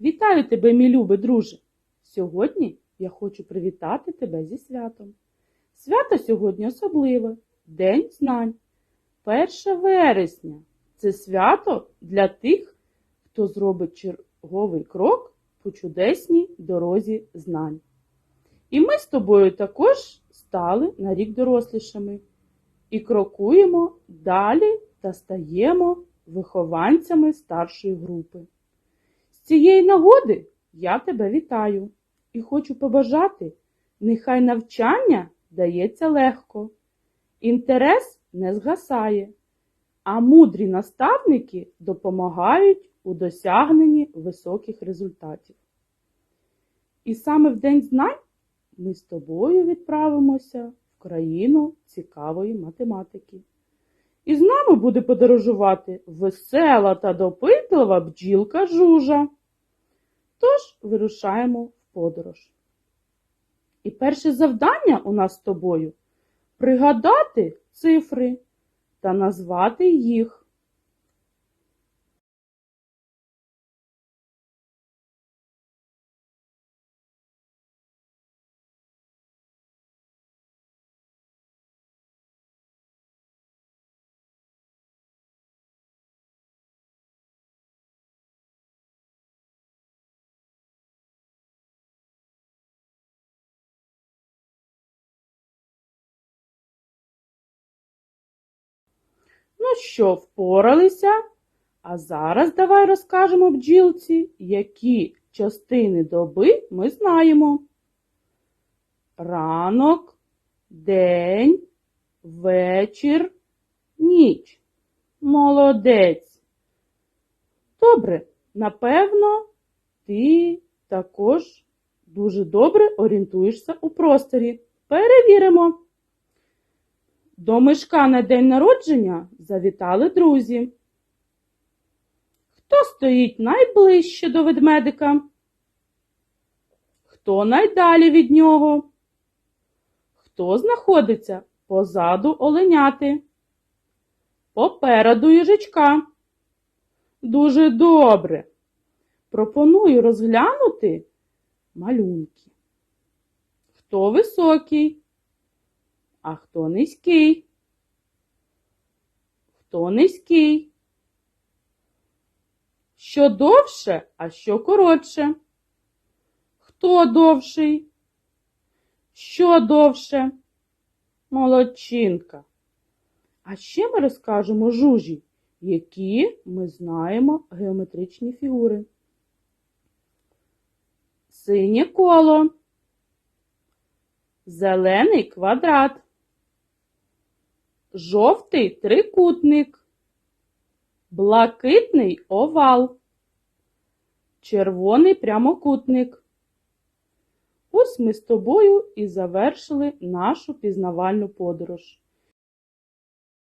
Вітаю тебе, мій любий друже! Сьогодні я хочу привітати тебе зі святом. Свято сьогодні особливе День знань. 1 вересня це свято для тих, хто зробить черговий крок по чудесній дорозі знань. І ми з тобою також стали на рік дорослішими і крокуємо далі та стаємо вихованцями старшої групи. Цієї нагоди я тебе вітаю і хочу побажати, нехай навчання дається легко, інтерес не згасає, а мудрі наставники допомагають у досягненні високих результатів. І саме в День знань ми з тобою відправимося в країну цікавої математики. І з нами буде подорожувати весела та допитлива бджілка жужа. Тож вирушаємо в подорож. І перше завдання у нас з тобою пригадати цифри та назвати їх. Ну що, впоралися? А зараз давай розкажемо бджілці, які частини доби ми знаємо. Ранок, день, вечір, ніч. Молодець. Добре, напевно, ти також дуже добре орієнтуєшся у просторі. Перевіримо. До мишка на день народження завітали друзі. Хто стоїть найближче до ведмедика? Хто найдалі від нього? Хто знаходиться позаду оленяти? Попереду їжачка. Дуже добре. Пропоную розглянути малюнки. Хто високий? А хто низький? Хто низький? Що довше, а що коротше? Хто довший? Що довше? Молодчинка. А ще ми розкажемо жужі, які ми знаємо геометричні фігури. Синє коло, зелений квадрат, жовтий трикутник, блакитний овал, червоний прямокутник. Ось ми з тобою і завершили нашу пізнавальну подорож.